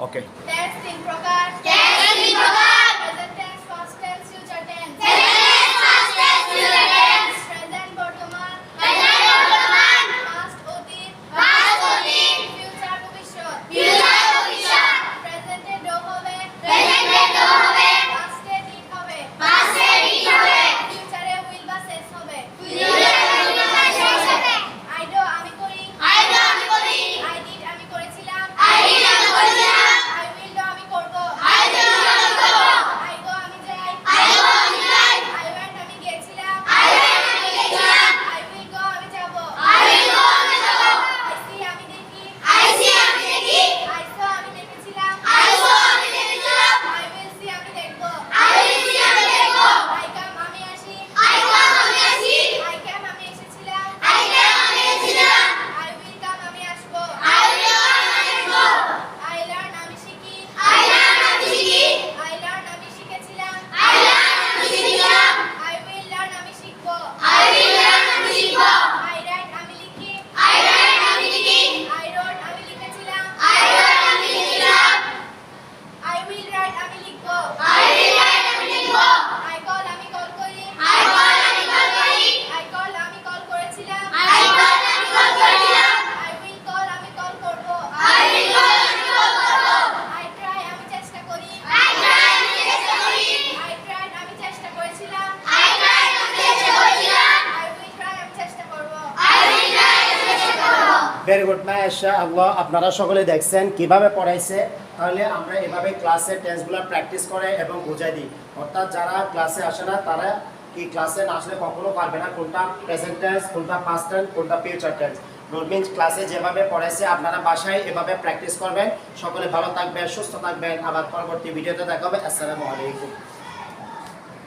Okay. Testing progress. Testing progress. Very good Mayesha Allah আপনারা সকলে দেখছেন কীভাবে পড়াইছে, তাহলে আমরা এভাবে ক্লাসে টেন্সগুলো প্র্যাকটিস করে এবং বোঝাই দিই। অর্থাৎ যারা ক্লাসে আসে না, তারা কি ক্লাসে না আসলে কখনো পারবে না, কোনটা প্রেজেন্ট টেন্স কোনটা পাস্ট টেন্স কোনটা ফিউচার টেন্স রোডমিন্স ক্লাসে যেভাবে পড়াইছে, আপনারা বাসায় এভাবে প্র্যাকটিস করবেন। সকলে ভালো থাকবেন, সুস্থ থাকবেন। আবার পরবর্তী ভিডিওতে দেখা আসসালামু আলাইকুম।